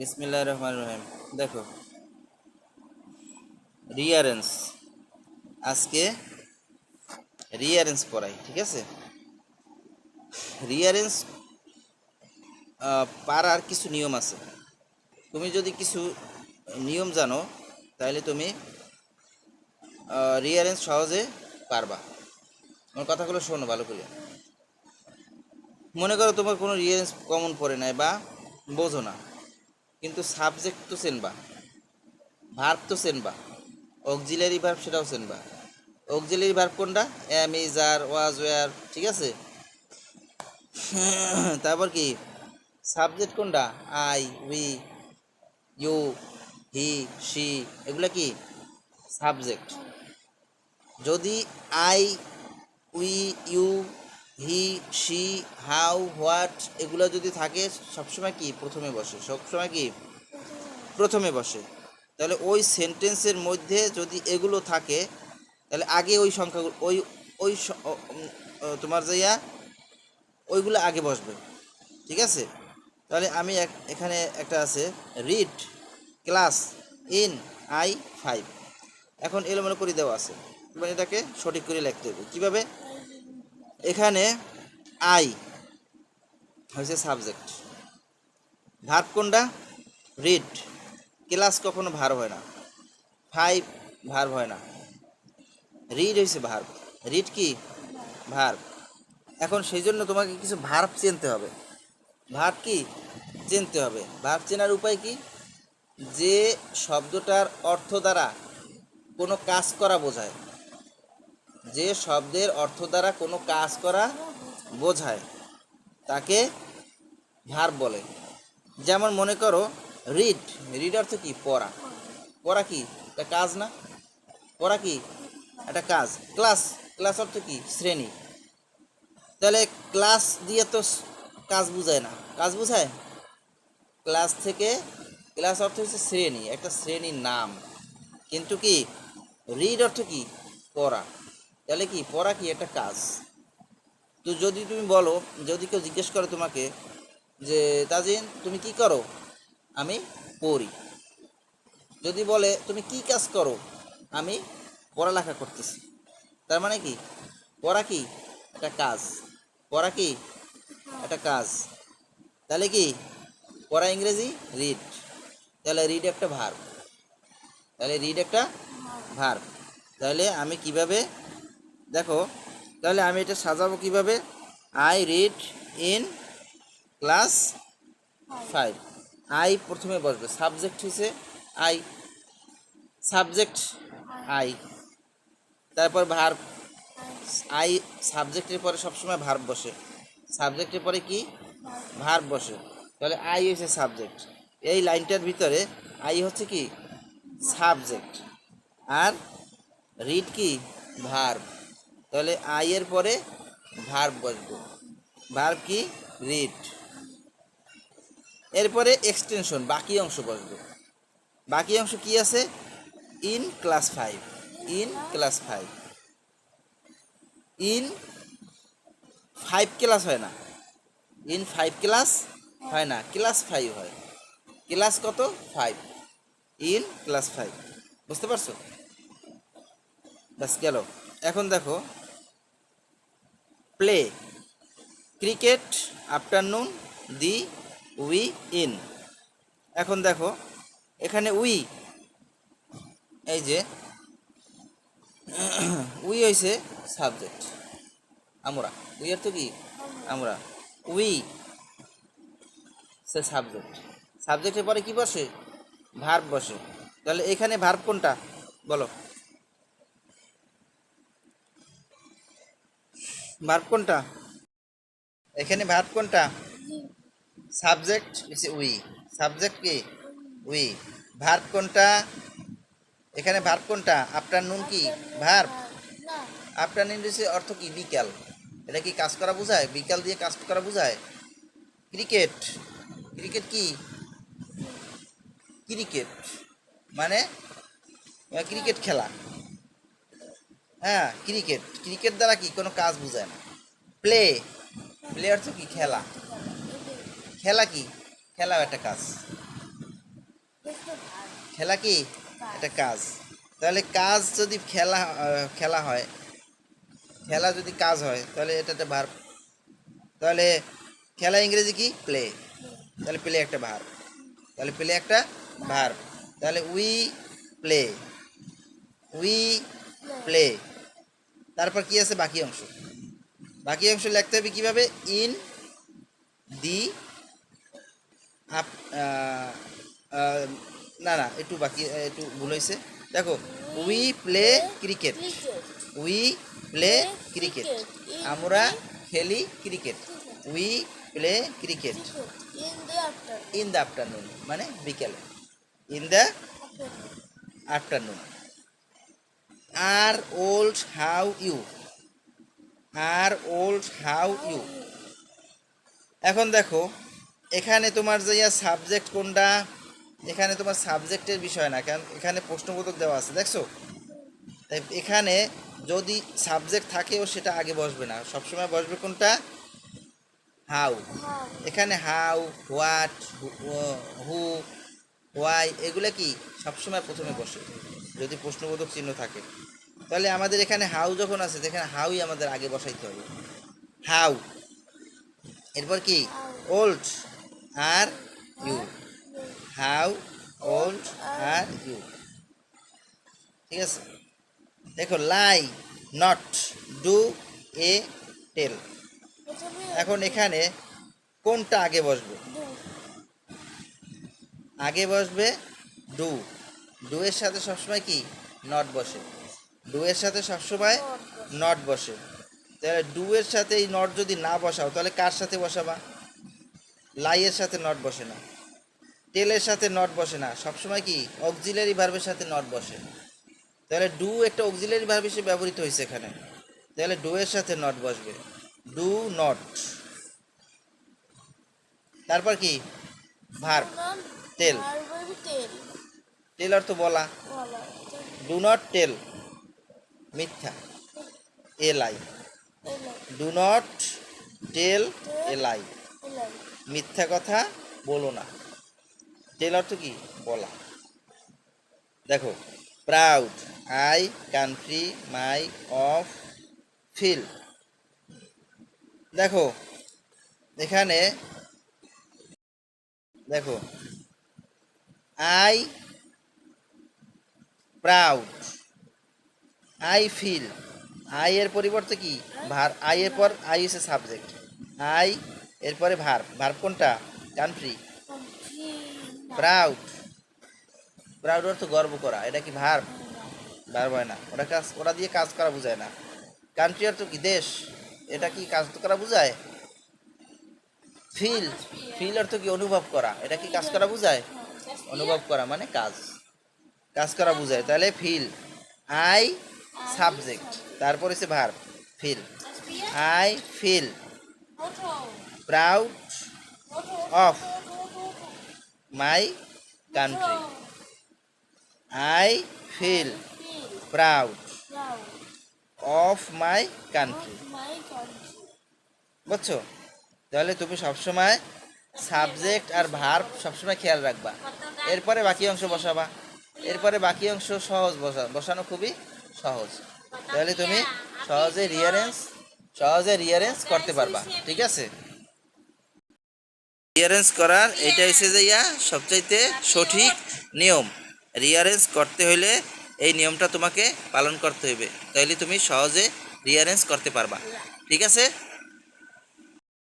বিসমিল্লাহ রহমান রহিম। দেখো রিয়ারেন্স আজকে রিয়ারেন্স পড়াই, ঠিক আছে? রিয়ারেন্স পারার কিছু নিয়ম আছে। তুমি যদি কিছু নিয়ম জানো তাহলে তুমি রিয়ারেন্স সহজে পারবা। আমার কথাগুলো শোনো ভালো করে। মনে করো তোমার কোনো রিয়ারেন্স কমন পড়ে নাই বা বোঝো না। কিন্তু সাবজেক্ট তো চেনবা। ভার্ব তো চেনবা। অক্সিলারি ভার্ব সেটাও চেনবা। অক্সিলারি ভার্ব কোনটা? Am is are was were ঠিক আছে? তারপর কি? সাবজেক্ট কোনটা? I we you he she এগুলো কি? সাবজেক্ট যদি I we you he she how what এগুলো যদি থাকে, সবসময় কি? প্রথমে বসে। সবসময় কি? প্রথমে বসে। তাহলে ওই সেন্টেন্সের মধ্যে যদি এগুলো থাকে, তাহলে আগে ওই সংখ্যাগুলো, ওই ওই তোমার যাইয়া ওইগুলো আগে বসবে। ঠিক আছে? তাহলে আমি এখানে একটা আছে read class in I five এখন এলোমেলো করে দেওয়া আছে। এবার এটাকে সঠিক করে লিখতে হবে। কীভাবে? এখানে আই হয়েছে সাবজেক্ট। ভার্ব কোনটা? রিড। ক্লাস কখনো ভার হয় না। ফাইভ, ভার হয় না। রিড হয়েছে ভার্ব। রিড কি? ভার্ব। এখন সেই জন্য তোমাকে কিছু ভার্ব চিনতে হবে। ভার্ব কি? চিনতে হবে। ভার্ব চেনার উপায় কি? যে শব্দটার অর্থ দ্বারা কোনো কাজ করা বোঝায়। যে শব্দের অর্থ দ্বারা কোনো কাজ করা বোঝায়, তাকে ভার্ব বলে। যেমন মনে করো রিড রিড অর্থ কি? পড়া। পড়া কি? একটা কাজ না? পড়া কি? একটা কাজ। ক্লাস ক্লাস অর্থ কি? শ্রেণি। তাহলে ক্লাস দিয়ে তো কাজ বুঝায় না। কাজ বুঝায়? ক্লাস থেকে ক্লাস অর্থ হচ্ছে শ্রেণি, একটা শ্রেণির নাম। কিন্তু কি? রিড অর্থ কি? পড়া। তাহলে কি পড়া কি একটা কাজ? তো যদি তুমি বলো যদি কেউ জিজ্ঞেস করে তোমাকে যে তাজিন তুমি কি করো? আমি পড়ি। যদি বলে তুমি কি কাজ করো? আমি পড়ালেখা করতেছি। তার মানে কি? পড়া কি একটা কাজ? পড়া কি একটা কাজ? তাহলে কি? পড়া ইংরেজি? রিড তাহলে রিড একটা ভার তাহলে রিড একটা ভার তাহলে আমি কীভাবে দেখো, তাহলে আমি এটা সাজাবো কীভাবে? I read in class five I প্রথমে বসবে। সাবজেক্ট হয়েছে আই সাবজেক্ট আই তারপর ভার্ব আই সাবজেক্টের পরে সবসময় ভার্ব বসে। সাবজেক্টের পরে কি? ভার্ব বসে। তাহলে আই হচ্ছে সাবজেক্ট এই লাইনটার ভিতরে আই হচ্ছে কি? সাবজেক্ট আর রিড কি? ভার্ব তাহলে আই এর পরে ভার্ব বসবে। ভার্ব কি? রিড এরপরে এক্সটেনশন বাকি অংশ বসবে। বাকি অংশ কি আছে? In class five in class five in five class হয় না। ইন ফাইভ ক্লাস হয় না। ক্লাস ফাইভ হয়। ক্লাস কত? ফাইভ ইন ক্লাস ফাইভ বুঝতে পারছ? ব্যাস গেল। এখন দেখো play cricket afternoon the we in এখন দেখো, এখানে উই এই যে উই হয়েছে সাবজেক্ট আমরা উই আর তো কি? আমরা উই সে সাবজেক্ট সাবজেক্টের পরে কি বসে? ভার্ব বসে। তাহলে এখানে ভার্ব কোনটা? বলো। ভার্ব কোনটা? এখানে ভার্ব কোনটা? Subject is we. সাবজেক্ট কি? উই। ভার্ব কোনটা? এখানে ভার্ব কোনটা? আফটারনুন কি? ভার্ব আফটারনুন হচ্ছে অর্থ কি? বিকাল। এটা কি কাজ করা বোঝায়? বিকাল দিয়ে কাজ করা বোঝায়? ক্রিকেট। ক্রিকেট কি? ক্রিকেট। মানে ক্রিকেট খেলা। হ্যাঁ ক্রিকেট। ক্রিকেট দ্বারা কি কোনো কাজ বোঝায় না? প্লে। প্লে অর্থ কি? খেলা। খেলা কি? খেলাও একটা কাজ। খেলা কি? একটা কাজ। তাহলে কাজ যদি খেলা খেলা হয়, খেলা যদি কাজ হয়, তাহলে এটা একটা ভার তাহলে খেলা ইংরেজি কি? প্লে। তাহলে প্লে একটা ভার তাহলে প্লে একটা ভার তাহলে উই প্লে উই প্লে তারপর কি আছে? বাকি অংশ। বাকি অংশ লিখতে হবে কীভাবে? ইন দি আপ না না, একটু বাকি, একটু ভুল হয়েছে। দেখো we play cricket we play cricket আমরা খেলি cricket we play cricket. In the afternoon মানে বিকেলে। In the afternoon are old how you. Are old how you. এখন দেখো, এখানে তোমার যে সাবজেক্ট কোনটা, এখানে তোমার সাবজেক্টের বিষয় না, কারণ এখানে প্রশ্নবোধক দেওয়া আছে, দেখছ? তাই এখানে যদি সাবজেক্ট থাকেও সেটা আগে বসবে না। সবসময় বসবে কোনটা? হাউ। এখানে হাউ, হোয়াট, হু হোয়াই এগুলো কি? সবসময় প্রথমে বসে। যদি প্রশ্নবোধক চিহ্ন থাকে। তাহলে আমাদের এখানে হাউ যখন আছে সেখানে হাউই আমাদের আগে বসাইতে হবে। হাউ। এরপর কি? Old are you. How old are you. ঠিক আছে? দেখো lie not do a tell. এখন এখানে কোনটা আগে বসবে? আগে বসবে ডু। ডু এর সাথে সবসময় কি? নট বসে। ডু এর সাথে সবসময় নট বসে। তাহলে ডু এর সাথে এই নট যদি না বসাও তাহলে কার সাথে বসাবা? লাইয়ের সাথে নট বসে না। টেলের সাথে নট বসে না। সবসময় কি? অক্সিলারি ভার্বের সাথে নট বসে। তাহলে ডু একটা অক্সিলারি ভার্ব হিসেবে ব্যবহৃত হয়েছে এখানে। তাহলে ডু এর সাথে নট বসবে। ডু নট তারপর কি? ভার্ব নাম টেল অর্থ বলা। ডু নট টেল মিথ্যা। এলাই। ডু নট টেল এলাই। মিথ্যা কথা বলো না। টেল অর্থ কি? বলা। দেখো proud I country my of feel দেখো, এখানে দেখো I proud I feel I এর পরিবর্তে কি? ভার আই এর পর আই এসে সাবজেক্ট আই এরপরে ভার ভার কোনটা? কান্ট্রি প্রাউড প্রাউড অর্থ গর্ব করা। এটা কি ভার ভার হয় না। ওটা কাজ ওটা দিয়ে কাজ করা বোঝায় না। কান্ট্রি অর্থ কি? দেশ। এটা কি কাজ করা বোঝায়? ফিল ফিল অর্থ কি? অনুভব করা। এটা কি কাজ করা বোঝায়? অনুভব করা মানে কাজ। কাজ করা বোঝায়। তাহলে ফিল আই সাবজেক্ট তারপর হচ্ছে ভার feel I feel proud of my country I feel proud of my country বুঝছ? তাহলে তুমি সবসময় সাবজেক্ট আর ভার্ব সবসময় খেয়াল রাখবা। এরপরে বাকি অংশ বসাবা। এরপরে বাকি অংশ সহজ বসা বসানো খুবই সহজ। তাহলে তুমি সহজে রিয়ারেন্স সহজে রিয়ারেন্স করতে পারবা, ঠিক আছে? রিয়ারেন্স করার এটা হচ্ছে যে ইয়া, সবচাইতে সঠিক নিয়ম। রিয়ারেন্স করতে হলে এই নিয়মটা তোমাকে পালন করতে হবে তাহলে তুমি সহজে রিয়ারেন্স করতে পারবা, ঠিক আছে?